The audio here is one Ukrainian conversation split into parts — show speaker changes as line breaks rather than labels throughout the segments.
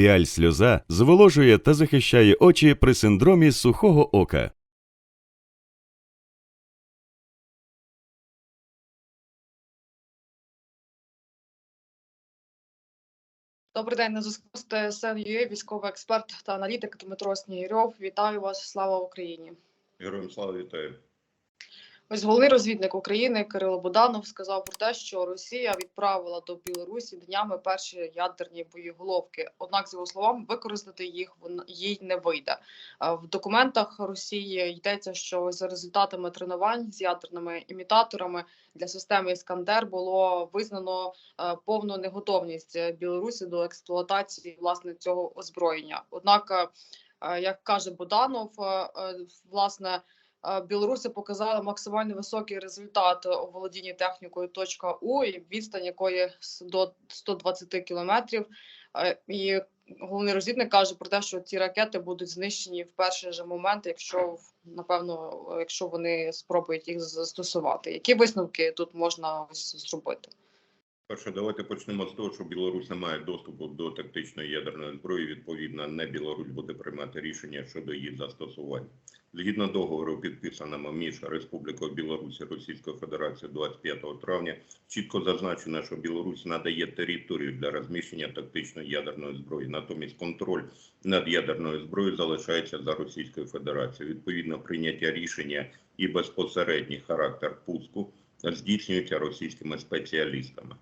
Піаль сльоза зволожує та захищає очі при синдромі сухого ока.
Добрий день, на зв'язку з ТСН.UA, військовий експерт та аналітик Дмитро Снігирьов. Вітаю вас, слава Україні.
Героям слава вітаю.
Ось головний розвідник України Кирило Буданов сказав про те, що Росія відправила до Білорусі днями перші ядерні боєголовки. Однак, з його словами, використати їх їй не вийде. В документах Росії йдеться, що за результатами тренувань з ядерними імітаторами для системи Іскандер було визнано е, повну неготовність е, Білорусі до експлуатації власне цього озброєння. Однак, е, е, як каже Буданов, е, е, власне. Білоруси показали максимально високий результат у володінні технікою точка У і відстань якої до 120 кілометрів. І головний розвідник каже про те, що ці ракети будуть знищені в перший же момент, якщо напевно, якщо вони спробують їх застосувати. Які висновки тут можна зробити?
Перше, давайте почнемо з того, що Білорусь не має доступу до тактичної ядерної зброї. Відповідно, не Білорусь буде приймати рішення щодо її застосування. Згідно договору, підписаному між Республікою Білорусь і Російською Федерацією 25 травня, чітко зазначено, що Білорусь надає територію для розміщення тактичної ядерної зброї. Натомість контроль над ядерною зброєю залишається за Російською Федерацією. Відповідно, прийняття рішення і безпосередній характер пуску здійснюється російськими спеціалістами.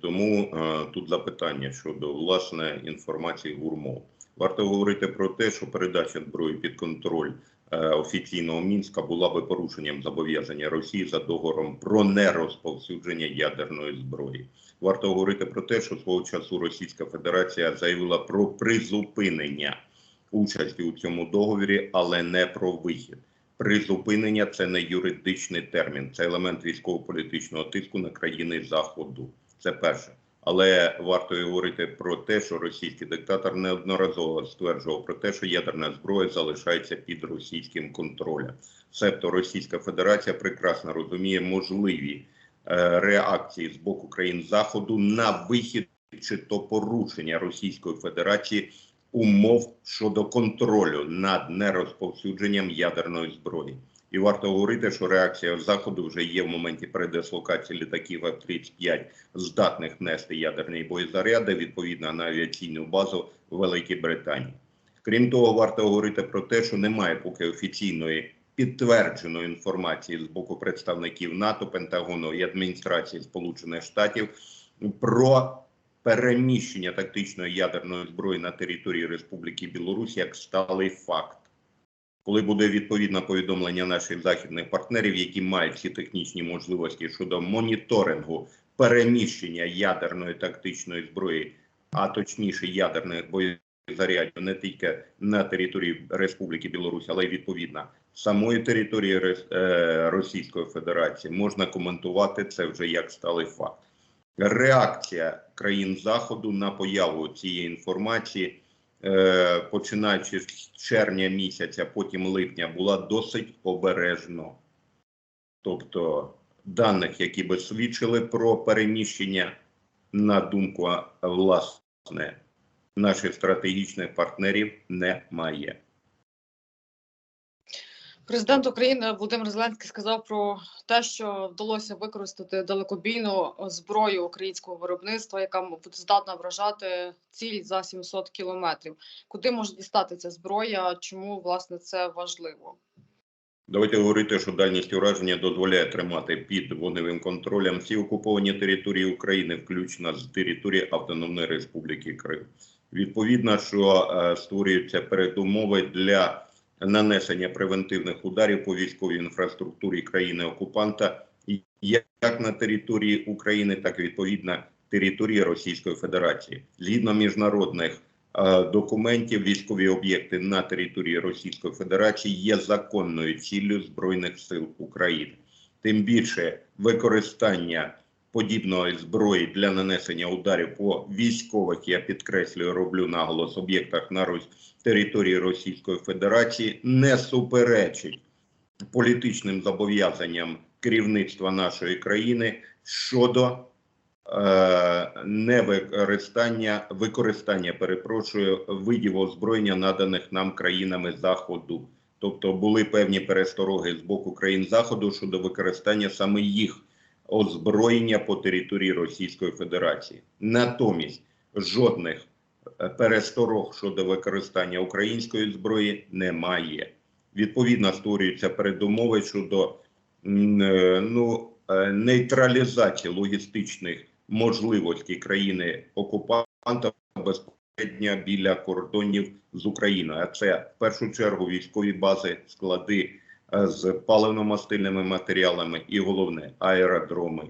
Тому е, тут запитання щодо власне інформації гурмов. Варто говорити про те, що передача зброї під контроль е, офіційного мінська була би порушенням зобов'язання Росії за договором про нерозповсюдження ядерної зброї. Варто говорити про те, що свого часу Російська Федерація заявила про призупинення участі у цьому договорі, але не про вихід. Призупинення це не юридичний термін, це елемент військово-політичного тиску на країни Заходу. Це перше. Але варто говорити про те, що російський диктатор неодноразово стверджував про те, що ядерна зброя залишається під російським контролем. Себто Російська Федерація прекрасно розуміє можливі е, реакції з боку країн Заходу на вихід чи то порушення Російської Федерації умов щодо контролю над нерозповсюдженням ядерної зброї. І варто говорити, що реакція заходу вже є в моменті передислокації літаків F-35 здатних нести ядерні боєзаряди відповідно на авіаційну базу Великій Британії. Крім того, варто говорити про те, що немає поки офіційної підтвердженої інформації з боку представників НАТО, Пентагону і адміністрації Сполучених Штатів про переміщення тактичної ядерної зброї на території Республіки Білорусь як сталий факт. Коли буде відповідне повідомлення наших західних партнерів, які мають ці технічні можливості щодо моніторингу переміщення ядерної тактичної зброї, а точніше ядерних боєзарядів не тільки на території Республіки Білорусь, але й відповідно самої території е, Російської Федерації, можна коментувати це вже як сталий факт. Реакція країн Заходу на появу цієї інформації починаючи з червня місяця, потім липня, була досить обережно. Тобто даних, які би свідчили про переміщення, на думку власне наших стратегічних партнерів, немає.
Президент України Володимир Зеленський сказав про те, що вдалося використати далекобійну зброю українського виробництва, яка буде здатна вражати ціль за 700 кілометрів. Куди може дістати ця зброя? Чому власне це важливо?
Давайте говорити, що дальність ураження дозволяє тримати під вогневим контролем всі окуповані території України, включно з території Автономної Республіки Крим. Відповідно, що е, створюються передумови для нанесення превентивних ударів по військовій інфраструктурі країни-окупанта, як на території України, так і відповідно території Російської Федерації. Згідно міжнародних е, документів, військові об'єкти на території Російської Федерації є законною ціллю Збройних сил України. Тим більше використання подібної зброї для нанесення ударів по військових, я підкреслюю, роблю наголос об'єктах на Рос... території Російської Федерації не суперечить політичним зобов'язанням керівництва нашої країни щодо е, невикористання використання, перепрошую, видів озброєння, наданих нам країнами Заходу. Тобто були певні перестороги з боку країн Заходу щодо використання саме їх озброєння по території Російської Федерації. Натомість жодних е, пересторог щодо використання української зброї немає. Відповідно, створюються передумови щодо е, ну, е, нейтралізації логістичних можливостей країни окупанта безпосередньо біля кордонів з Україною. А це в першу чергу військові бази, склади з паливно-мастильними матеріалами і головне аеродроми,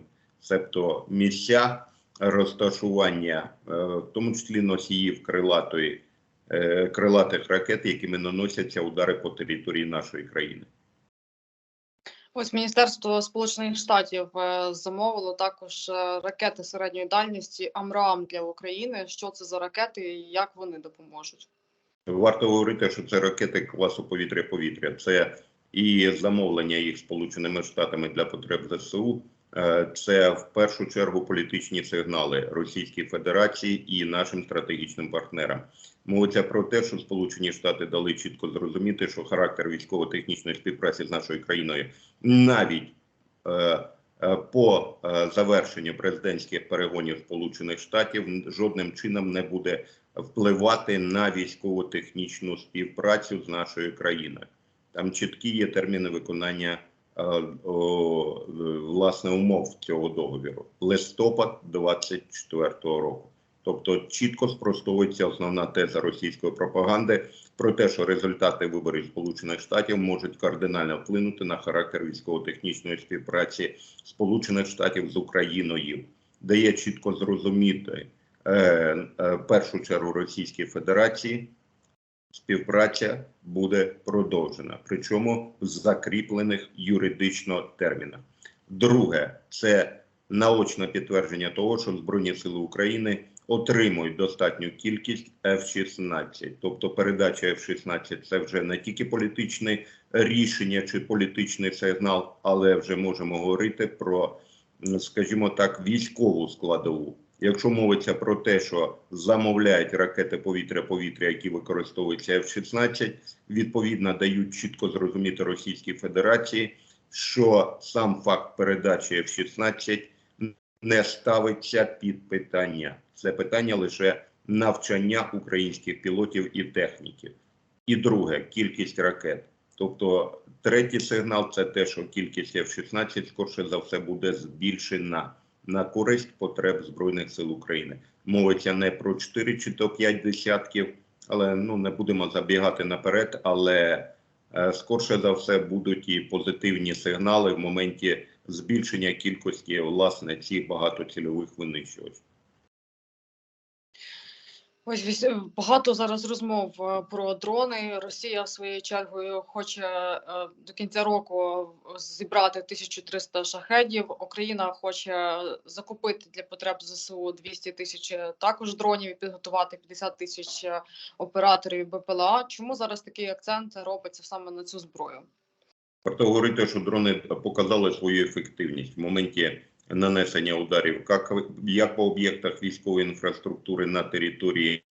тобто місця розташування, е, в тому числі носіїв крилатої е, крилатих ракет, якими наносяться удари по території нашої країни.
Ось Міністерство Сполучених Штатів е, замовило також ракети середньої дальності Амрам для України. Що це за ракети і як вони допоможуть?
Варто говорити, що це ракети класу повітря-повітря. Це і замовлення їх Сполученими Штатами для потреб ЗСУ. Е, Це в першу чергу політичні сигнали Російській Федерації і нашим стратегічним партнерам. Мовиться про те, що Сполучені Штати дали чітко зрозуміти, що характер військово-технічної співпраці з нашою країною навіть е, е, по е, завершенню президентських перегонів Сполучених Штатів жодним чином не буде впливати на військово-технічну співпрацю з нашою країною. Там чіткі є терміни виконання е, о, е, власне умов цього договіру. Листопад 24-го року. Тобто чітко спростовується основна теза російської пропаганди про те, що результати виборів Сполучених Штатів можуть кардинально вплинути на характер військово-технічної співпраці Сполучених Штатів з Україною, дає чітко зрозуміти е, е, першу чергу Російській Федерації. Співпраця буде продовжена, причому в закріплених юридично термінах. Друге, це наочне підтвердження того, що Збройні Сили України отримують достатню кількість F-16. Тобто передача F-16 – це вже не тільки політичне рішення чи політичний сигнал, але вже можемо говорити про, скажімо так, військову складову. Якщо мовиться про те, що замовляють ракети повітря-повітря, які використовуються F-16, відповідно дають чітко зрозуміти Російській Федерації, що сам факт передачі F-16 не ставиться під питання. Це питання лише навчання українських пілотів і техніків. І друге кількість ракет. Тобто, третій сигнал це те, що кількість F-16 скорше за все буде збільшена на користь потреб Збройних сил України. Мовиться не про 4 чи то 5 десятків, але ну не будемо забігати наперед. Але е, скорше за все будуть і позитивні сигнали в моменті збільшення кількості власне цих багатоцільових винищувачів.
Ось вісь- багато зараз розмов е, про дрони. Росія своєю чергою хоче е, до кінця року зібрати 1300 шахедів. Україна хоче закупити для потреб ЗСУ 200 тисяч е, також дронів і підготувати 50 тисяч е, операторів БПЛА. Чому зараз такий акцент робиться саме на цю зброю?
Варто говорити, що дрони показали свою ефективність в моменті нанесення ударів як, як по об'єктах військової інфраструктури на території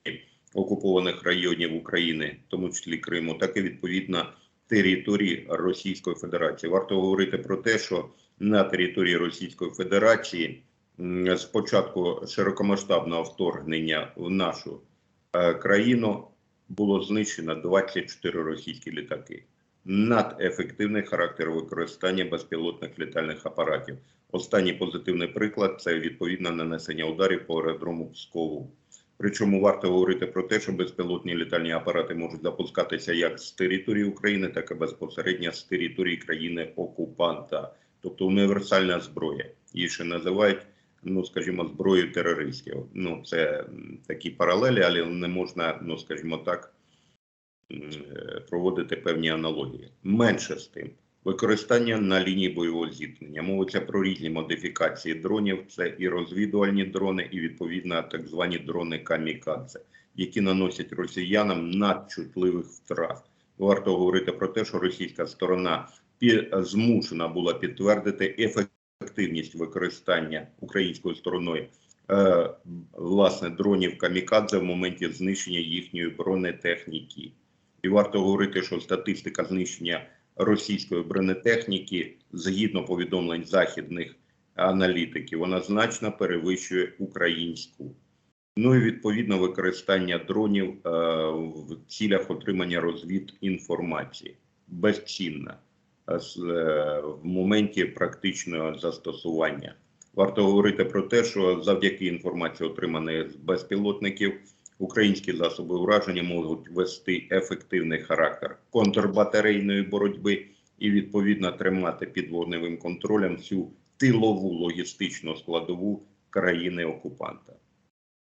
окупованих районів України, в тому числі Криму, так і відповідно території Російської Федерації. Варто говорити про те, що на території Російської Федерації м, з початку широкомасштабного вторгнення в нашу е, країну було знищено 24 російські літаки надефективний характер використання безпілотних літальних апаратів. Останній позитивний приклад це відповідне нанесення ударів по аеродрому Пскову. Причому варто говорити про те, що безпілотні літальні апарати можуть запускатися як з території України, так і безпосередньо з території країни окупанта, тобто універсальна зброя. Її ще називають, ну скажімо, зброєю терористів. Ну це такі паралелі, але не можна, ну скажімо так, проводити певні аналогії. Менше з тим, використання на лінії бойового зіткнення. Мовиться про різні модифікації дронів. Це і розвідувальні дрони, і відповідно так звані дрони камікадзе, які наносять росіянам надчутливих втрат. Варто говорити про те, що російська сторона змушена була підтвердити ефективність використання українською стороною е, власне дронів камікадзе в моменті знищення їхньої бронетехніки. І варто говорити, що статистика знищення російської бронетехніки, згідно повідомлень західних аналітиків, вона значно перевищує українську. Ну і відповідно використання дронів е, в цілях отримання розвідінформації безцінна е, е, в моменті практичного застосування. Варто говорити про те, що завдяки інформації, отриманої з безпілотників, українські засоби ураження можуть вести ефективний характер контрбатарейної боротьби і відповідно тримати під вогневим контролем всю тилову логістичну складову країни окупанта.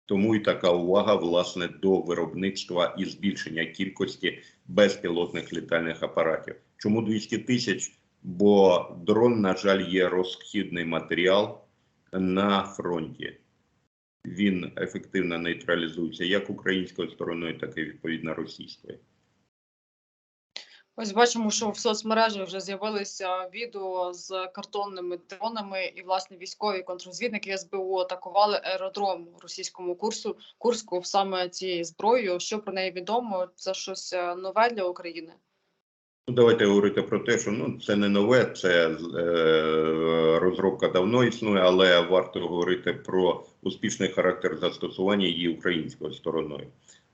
Тому і така увага власне до виробництва і збільшення кількості безпілотних літальних апаратів. Чому 200 тисяч? Бо дрон, на жаль, є розхідний матеріал на фронті. Він ефективно нейтралізується як українською стороною, так і відповідно російською.
Ось бачимо, що в соцмережах вже з'явилися відео з картонними дронами, і власне військові контррозвідники СБУ атакували аеродром російському курсу Курську саме цією зброєю. Що про неї відомо? Це щось е, нове для України.
Ну, давайте говорити про те, що ну це не нове, це е, розробка давно існує, але варто говорити про успішний характер застосування її українською стороною.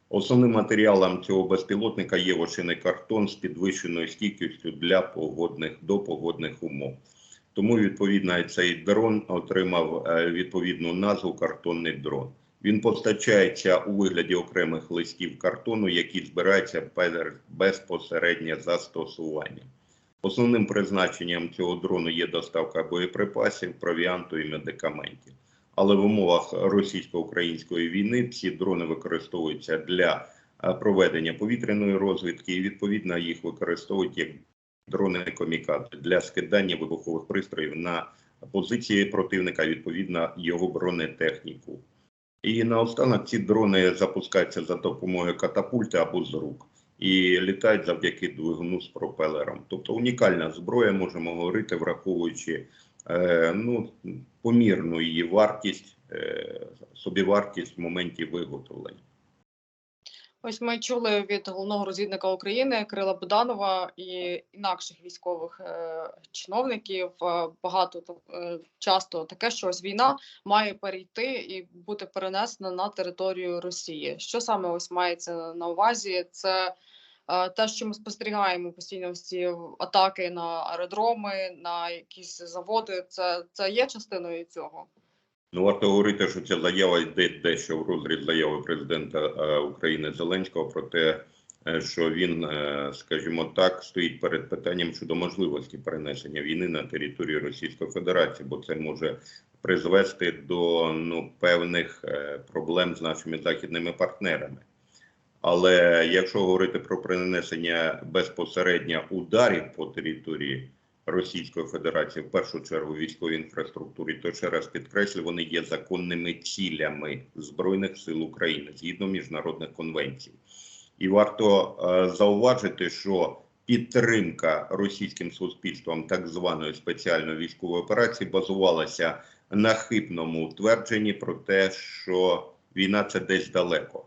Основним матеріалом цього безпілотника є вошиний картон з підвищеною стійкістю для погодних до погодних умов. Тому відповідно цей дрон отримав е, відповідну назву картонний дрон. Він постачається у вигляді окремих листів картону, які збираються безпосереднє застосування. Основним призначенням цього дрону є доставка боєприпасів, провіанту і медикаментів. Але в умовах російсько-української війни ці дрони використовуються для е, проведення повітряної розвідки, і відповідно їх використовують як дрони комікадзе для скидання вибухових пристроїв на позиції противника, відповідно його бронетехніку. І наостанок ці дрони запускаються за допомогою катапульти або з рук і літають завдяки двигуну з пропелером. Тобто унікальна зброя, можемо говорити, враховуючи е, ну, помірну її вартість, е, собівартість в моменті виготовлення.
Ось ми чули від головного розвідника України Кирила Буданова і інакших військових е, чиновників е, багато е, часто таке, що ось війна має перейти і бути перенесена на територію Росії. Що саме ось мається на увазі? Це е, те, що ми спостерігаємо постійно всі атаки на аеродроми, на якісь заводи. Це, це є частиною цього.
Ну, варто говорити, що ця заява йде дещо в розріз заяви президента е, України Зеленського про те, е, що він, е, скажімо так, стоїть перед питанням щодо можливості перенесення війни на територію Російської Федерації, бо це може призвести до ну певних проблем з нашими західними партнерами. Але якщо говорити про перенесення безпосередньо ударів по території Російської Федерації, в першу чергу військовій інфраструктурі, то ще раз підкреслю, вони є законними цілями Збройних сил України згідно міжнародних конвенцій. І варто е, зауважити, що підтримка російським суспільством так званої спеціальної військової операції базувалася на хибному твердженні про те, що війна це десь далеко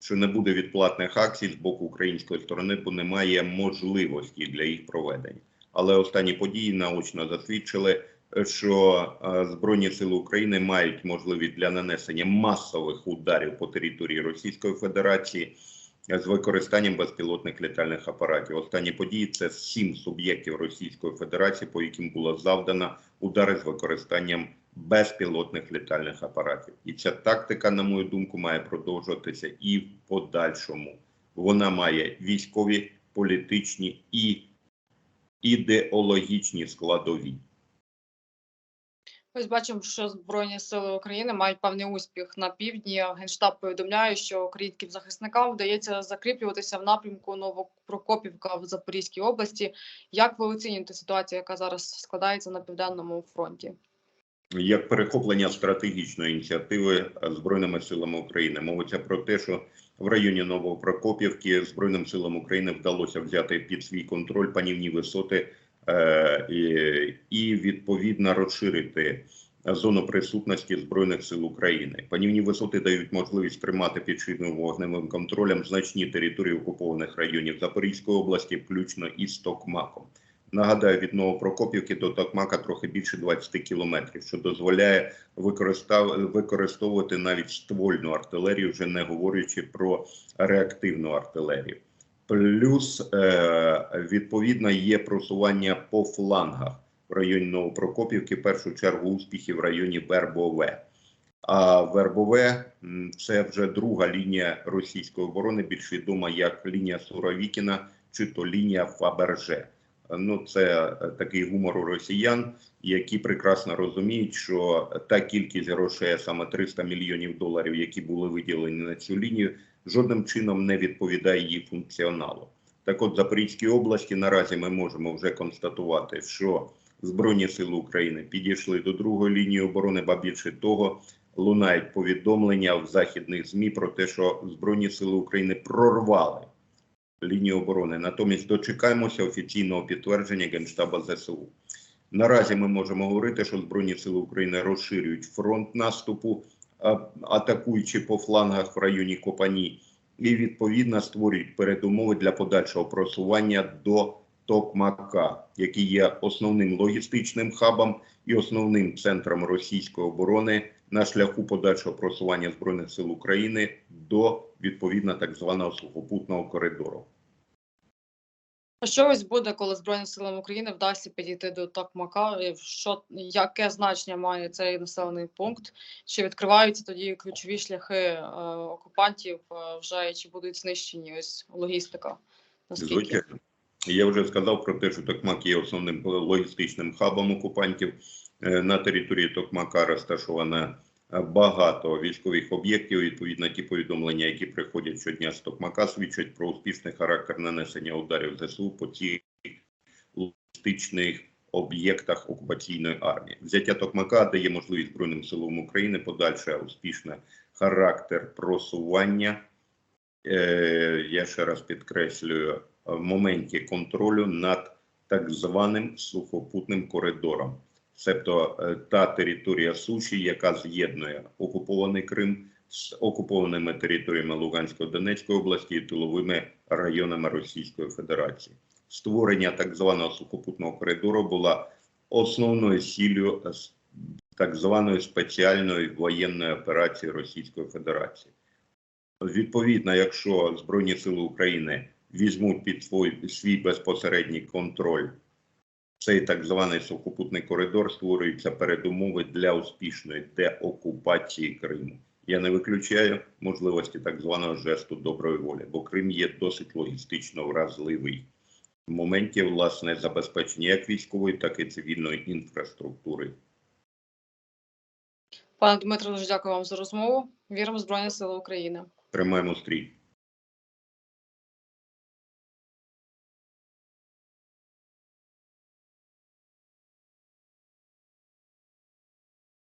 що не буде відплатних акцій з боку української сторони, бо немає можливості для їх проведення. Але останні події наочно засвідчили, що е, Збройні сили України мають можливість для нанесення масових ударів по території Російської Федерації з використанням безпілотних літальних апаратів. Останні події це сім суб'єктів Російської Федерації, по яким було завдано удари з використанням безпілотних літальних апаратів. І ця тактика, на мою думку, має продовжуватися і в подальшому. Вона має військові, політичні і ідеологічні складові.
Ось бачимо, що Збройні сили України мають певний успіх на півдні. Генштаб повідомляє, що українським захисникам вдається закріплюватися в напрямку Новопрокопівка в Запорізькій області. Як ви оцінюєте ситуацію, яка зараз складається на південному фронті?
як перехоплення стратегічної ініціативи Збройними силами України. Мовиться про те, що в районі Новопрокопівки Збройним силам України вдалося взяти під свій контроль панівні висоти е, і, відповідно розширити зону присутності Збройних сил України. Панівні висоти дають можливість тримати під щільним вогневим контролем значні території окупованих районів Запорізької області, включно із Токмаком. Нагадаю, від Новопрокопівки до Токмака трохи більше 20 кілометрів, що дозволяє використовувати навіть ствольну артилерію, вже не говорячи про реактивну артилерію. Плюс е, відповідно є просування по флангах в районі Новопрокопівки, в першу чергу успіхи в районі Вербове. А Вербове це вже друга лінія російської оборони, більш відома як лінія Суровікіна чи то лінія Фаберже. Ну, це е, такий гумор у росіян, які прекрасно розуміють, що та кількість грошей, саме 300 мільйонів доларів, які були виділені на цю лінію, жодним чином не відповідає її функціоналу. Так от, Запорізькій області наразі ми можемо вже констатувати, що Збройні сили України підійшли до другої лінії оборони, ба більше того, лунають повідомлення в західних змі про те, що Збройні сили України прорвали лінію оборони. Натомість дочекаємося офіційного підтвердження Генштаба ЗСУ. Наразі ми можемо говорити, що Збройні сили України розширюють фронт наступу, атакуючи по флангах в районі Копані, і відповідно створюють передумови для подальшого просування до Токмака, який є основним логістичним хабом і основним центром російської оборони на шляху подальшого просування збройних сил України до відповідно так званого сухопутного коридору.
А що ось буде, коли Збройним силам України вдасться підійти до Токмака? Що яке значення має цей населений пункт? Чи відкриваються тоді ключові шляхи е, окупантів е, вже чи будуть знищені ось логістика? Наскільки?
Звичайно. Я вже сказав про те, що Токмак є основним логістичним хабом окупантів. Е, На території Токмака розташовано е, багато військових об'єктів. Відповідно, ті повідомлення, які приходять щодня з Токмака, свідчать про успішний характер нанесення ударів ЗСУ по цих логістичних об'єктах окупаційної армії. Взяття Токмака дає можливість Збройним силам України подальше успішний характер просування. Е, Я ще раз підкреслюю в моменті контролю над так званим сухопутним коридором, себто е, та територія суші, яка з'єднує окупований Крим з окупованими територіями Луганської Донецької області і тиловими районами Російської Федерації. Створення так званого сухопутного коридору була основною ціллю е, так званої спеціальної воєнної операції Російської Федерації. Відповідно, якщо Збройні Сили України візьмуть під свій, свій безпосередній контроль цей так званий сухопутний коридор, створюються передумови для успішної деокупації Криму. Я не виключаю можливості так званого жесту доброї волі, бо Крим є досить логістично вразливий в моменті власне забезпечення як військової, так і цивільної інфраструктури.
Пане Дмитро, дуже дякую вам за розмову. Віримо в Збройні Сили України.
Тримаємо стрій.